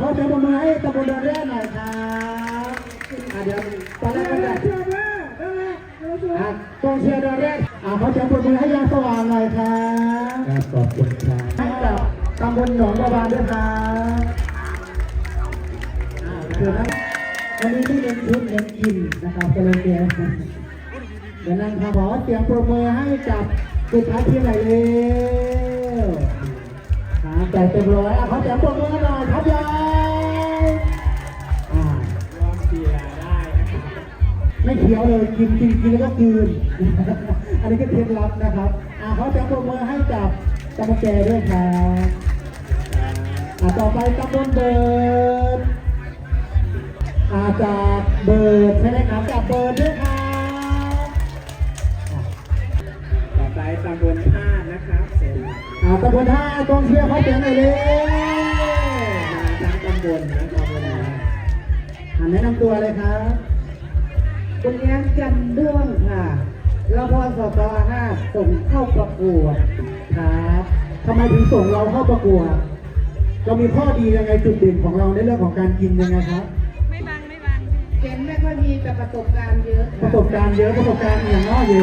ขอเสียงปรบมือให้ตำบลดอนแร่หน่อยครับอะเดี๋ยวตอนแรกก็ได้อะกองเชียร์ดอนแร่อะขอเสียงปรบมือให้ยาสว่างหน่อยครับครับขอบคุณครับ ให้กับตำบลหนองบัวบานด้วยครับอ่าเชิญนะวันนี้ไม่เน้นชุดเน้นกินนะครับก็เลยเดียวเดี๋ยวนั่งขอเสียงปรบมือให้กับสุดท้ายที่ไหนเร็วหา ใจเต็มร้อยอะขอเสียงปรบมือหน่อยครับยายอ่ารวมเชียร์ได้นะครับไม่เคี้ยวเลยกินกินกินแล้วก็กลืน อันนี้ก็เคล็ดลับนะครับอ่าขอเสียงปรบมือให้กับตำบลแกด้วยครับอ่าต่อไปตำบลเบิร์ดอาจากเบิร์ดใช่ไหมครับจากเบิร์ดด้วยครับอะต่อไปตำบลท่านะครับเสร็จ อ่าตำบลท่ากองเชียร์เขาเสียงหน่อยเลยมาทั้งตำบลนะตำบลนะอ่าแนะนำตัวเลยครับคุณเลี้ยงจันด้วงค่ะรพสตห้าส่งเข้าประกวดครับทำไมถึงส่งเราเข้าประกวด เรามีข้อดียังไงจุดเด่นของเราในเรื่องของการกินยังไงครับ ไม่บังไม่บังเห็นไม่ค่อยมีแต่ประสบการณ์เยอะ ประสบการณ์เยอะประสบการณ์อย่างน้อยอยู่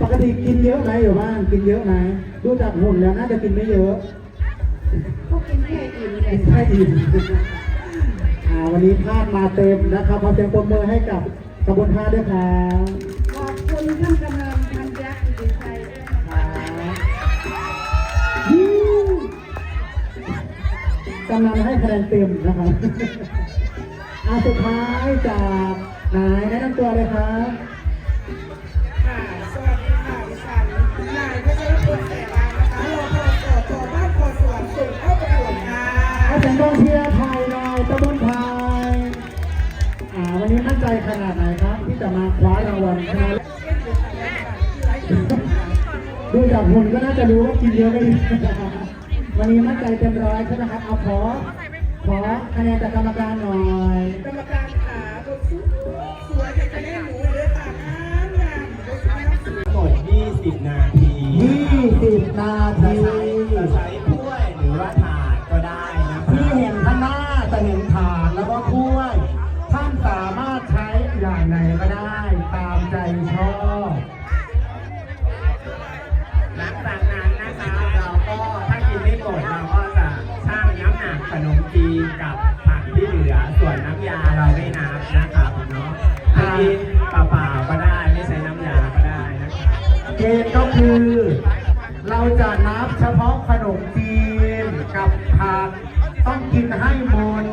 ปกติกินเยอะไหมอยู่บ้านกินเยอะไหมดูจากหุ่นแล้วน่าจะกินไม่เยอะก็กินแค่อิ่มเลกิยนแค่อิ่มอ่าวันนี้พลาดมาเต็มนะครับขอเสียงปรบมือให้กับตำบลท่าด้วยครับขอบคุณท่านกำลังพันยักษ์อิทธิชัยด้วยนะคะยูกำลังให้คะแนนเต็มนะครับอาสุดท้ายจากนายแนะนำตัวเลยครับ ค่ะสวัสดีค่ะดิฉันนายพัชรพลแต่บางนะคะรอพอสอทอบ้านพอสวนส่งเข้าประกวดค่ะอาจารย์กองเชียร์ไทยหน่อยตะบนไทยอ่าวันนี้มั่นใจขนาดไหนครับที่จะมาคว้ารางวัลชนะเลิศดูจากหุ่นก็น่าจะรู้ว่ากินเยอะไม่ดีวันนี้มั่นใจเต็มร้อยใช่ไหมครับเอาขอขอคะแนนจากกรรมการหน่อย 20นาทีใช้จะใช้ถ้วยหรือว่าถาดก็ได้นะคที่รับเห็นข้างหน้าจะเห็นถาดแล้วก็ถ้วย ท่านสามารถใช้อย่างไหนก็ได้ตามใจชอบหลังจากนั้นนะครับเราก็ถ้ากินไม่หมดเราก็จะชั่งน้ำหนักขนมจีนกับผักที่เหลือ ส่วนน้ำยาเราไม่นับนะครับเนาะถ้ากินเปล่าๆก็ได้ไม่ใช้น้ำยาก็ได้นะครับ เกณฑ์ก็คือ จะนับเฉพาะขนมจีนกับผักต้องกินให้หมด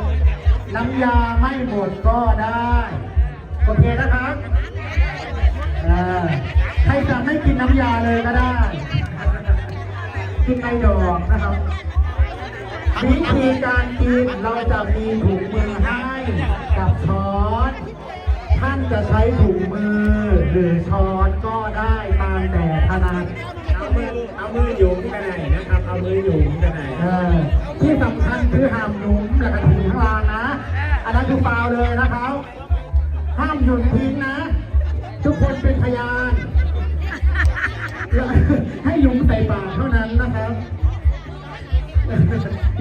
น้ำยาไม่หมดก็ได้ โอเคนะครับใครจะไม่กินน้ำยาเลยก็ได้ กินในดอกนะครับวิธีการกินเราจะมีถุงมือให้กับช้อนท่านจะใช้ถุงมือหรือช้อนก็ได้ตามแต่ถนัด เอามือเอามือหยุมกันไหนนะครับ เอามือหยุมกันไหนเออที่สำคัญคือห้ามหยุมแล้วก็ทิ้งข้างล่างนะ อันนั้นคือฟาวเลยนะครับ ห้ามหยุมทิ้งนะ ทุกคนเป็นพยานแล้วให้หยุมใส่ปากเท่านั้นนะครับ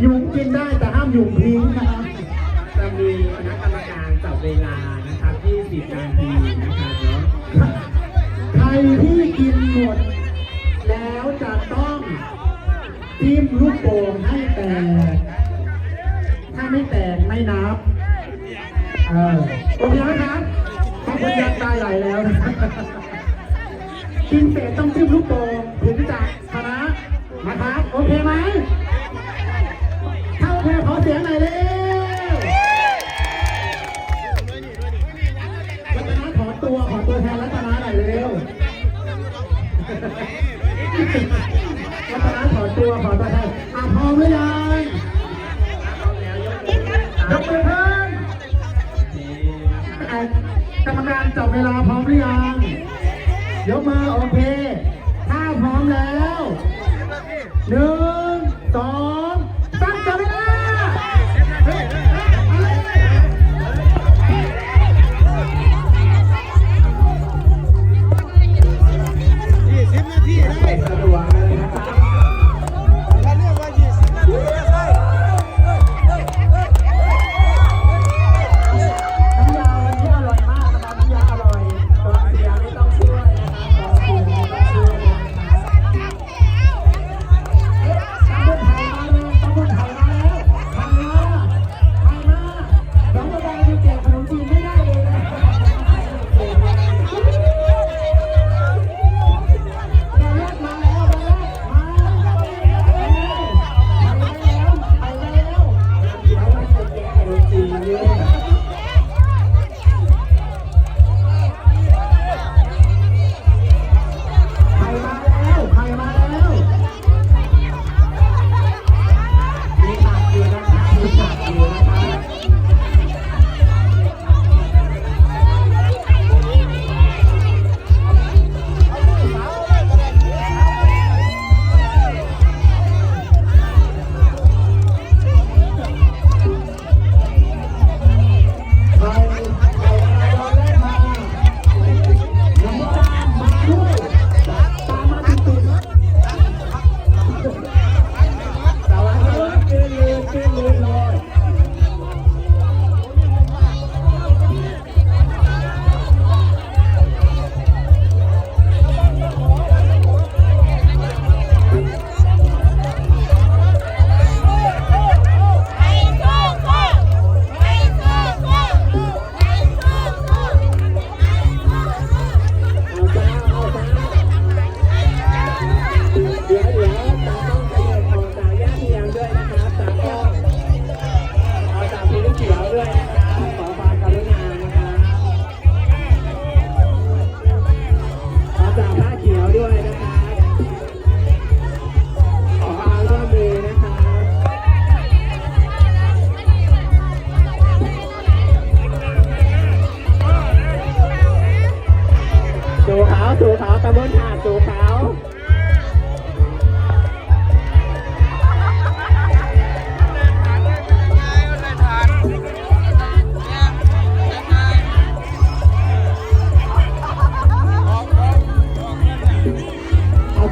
หยุมกินได้แต่ห้ามหยุมทิ้งนะครับจะมีคณะกรรมการจับเวลานะครับ20นาทีนะครับเนาะใครที่กินหมด กโป่งให้แตก ถ้าไม่แตกไม่นับ เออโอเคไหมครับบางคนยันตายไหลแล้วนะกินเสร็จต้องจิ้มลูกโป่งถึงจะชนะนะครับ โอเคไหมถ้าโอเคขอเสียงหน่อยเร็วรัตนาขอตัวขอตัวแทนรัตนาหน่อยเร็ว เวลาพร้อมหรือยัง เดี๋ยวมาอโอเคถ้า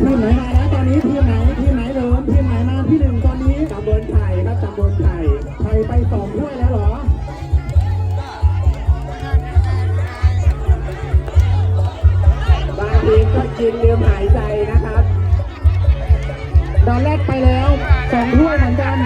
ทีมไหนมาแล้วตอนนี้ทีมไหนทีมไหนเริ่มทีมไหนมาที่หนึ่งตอนนี้ตำบลไผ่ครับตำบลไผ่ไผ่ไปสองถ้วยแล้วเหรอทีก็กินลืมหายใจนะครับ ตอนแรกไปแล้วสองถ้วยเหมือนกัน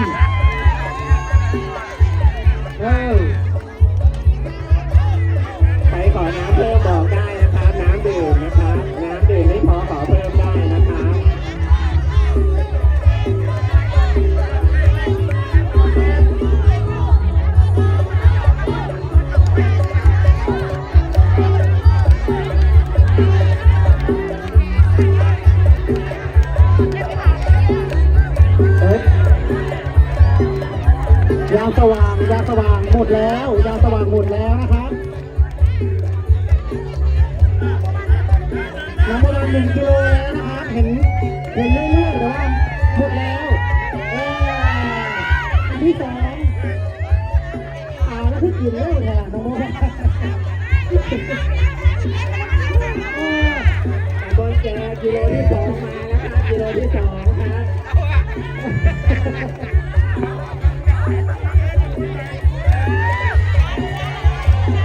กิโลที่สองมาแล้วครับกิโลที่สองครับ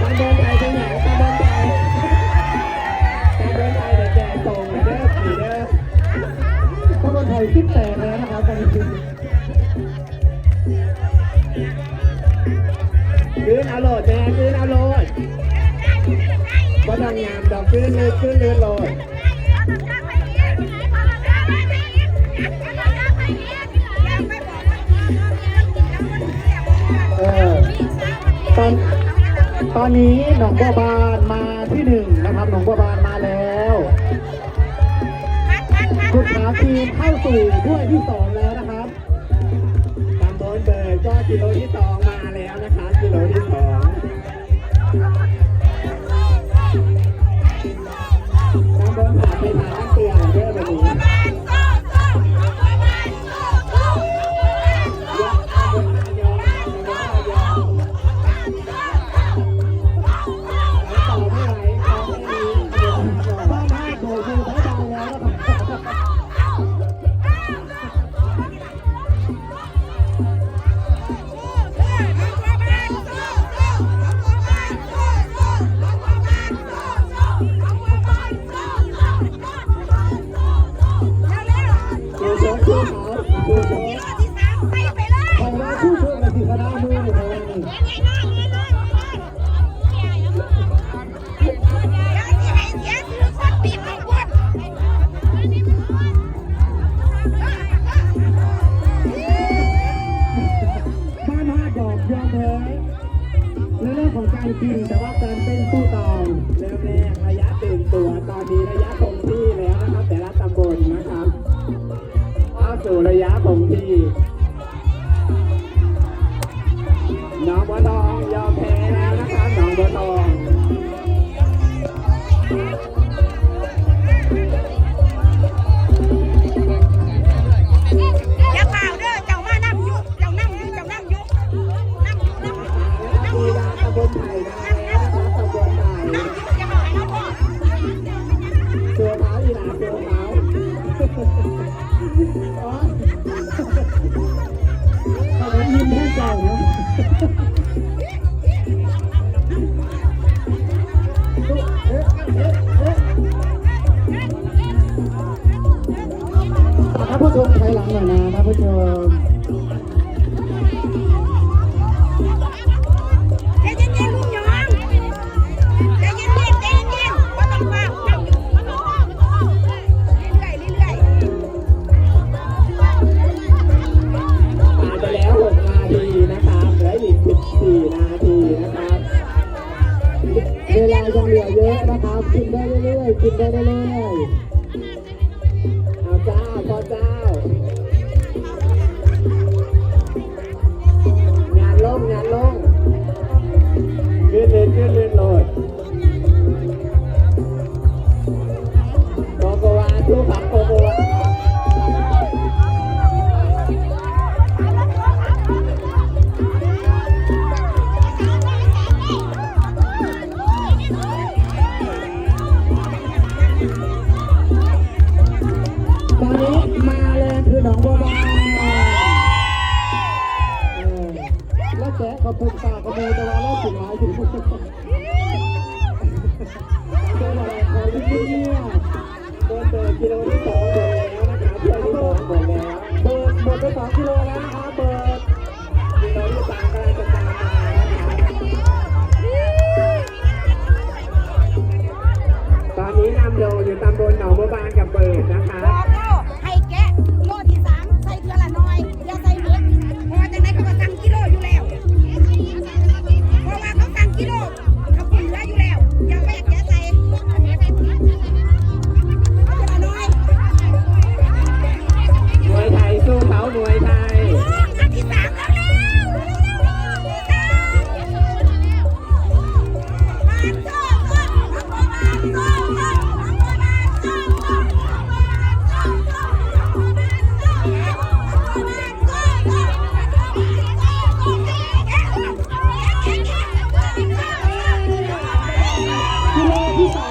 ตำบลไทยเป็นไหนตำบลไทยตำบลไทยเดี๋ยวแกส่งเด้อผีเด้อถ้าคนไทยคิดแตกแล้วนะครับตอนนี้คืนเอาโหลดแม่คืนเอาโหลดก็ทำงงานดอกคืนเลยคืนเลยโหลด อน ตอนนี้หนองบัวบานมาที่หนึ่งนะครับ หนองบัวบานมาแล้วคุณขาทีมเข้าสู่ถ้วยที่สองแล้วนะครับตำบลเบิร์ก็กิโลที่สองมาแล้วนะคะกิโลที่สองตำบลผ่านไปผ่านเตียงเยอะแบบนี้ ของการกินแต่ว่าการเต้นสู้ตองเริ่มแรกระยะตื่นตัวตอนนี้ระยะคงที่แล้วนะครับ แต่ละตำบลนะครับเข้าสู่ระยะคงที่ นะครับกินได้เรื่อยๆกินได้เรื่อยๆ พุ่งตากระมูตะวัน ที่สอง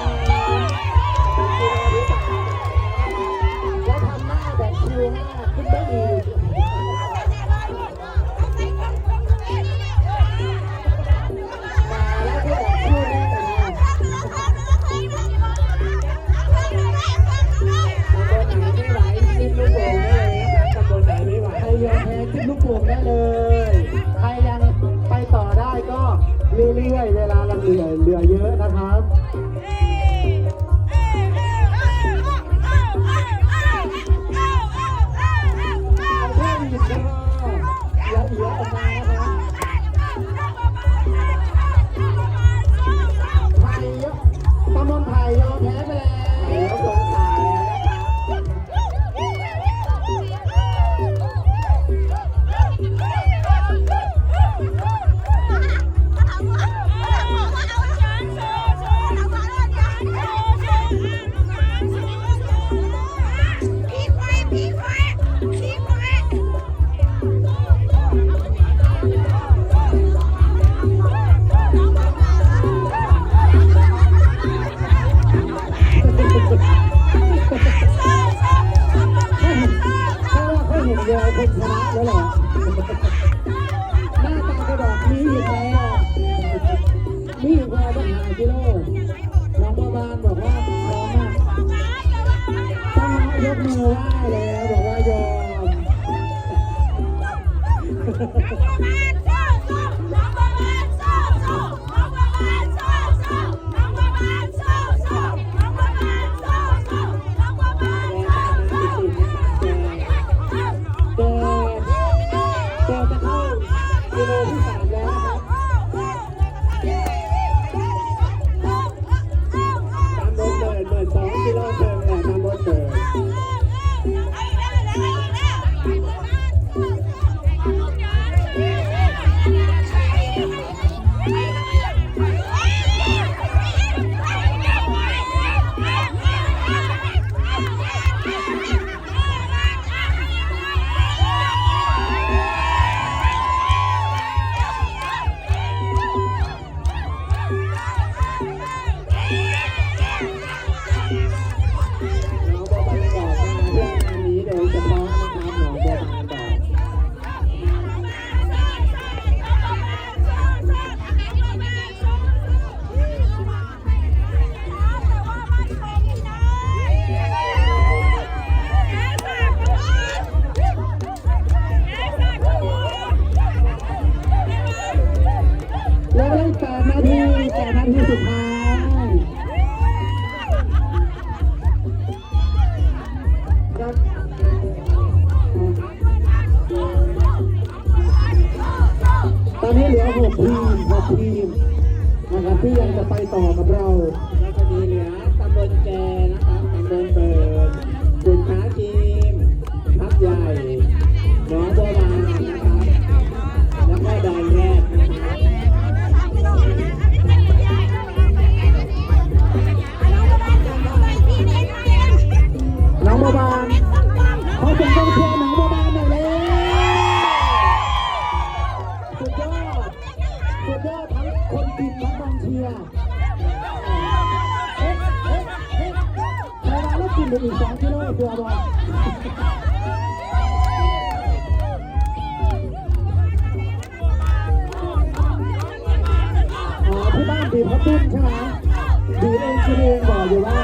ทีมนัตตี้นะครับที่ยังจะไปต่อกับเราแล้วก็มีเหลือตำบลแกนะครับตำบลเบิดกุนขาทีมพักใหญ่หนองบัวลานนะครับแล้วก็ดอนแรกนะครับหนองบับานเขาเป็นต้องเชียร์หนองบับานหน่อยเลยสุดยอด อเดอร์ทั้งคนบินและบางเชียร์เอ๊ะเอ๊ะเอ๊เวลาลูกกินไปอีกสองกิโลตัวบอลที่บ้านดีพับตุ้นใช่ไหมดีเองกินเองบอกอยู่ว่า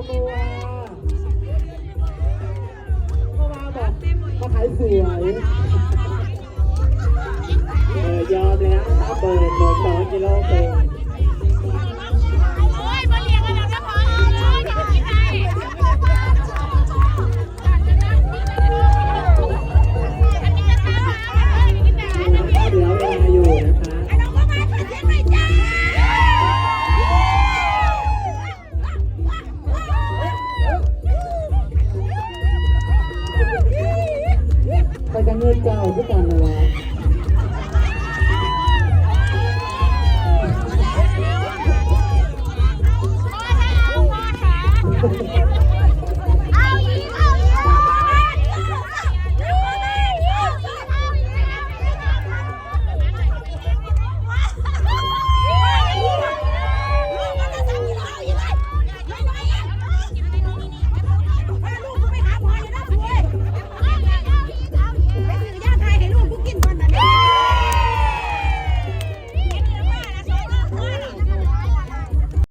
บัวบัวบอกมาขายสวยเออยอมแล้วถ้าเปิดหมดสองกิโลเต็ม ยเจ้าวยกันนะพ่อแท้พ่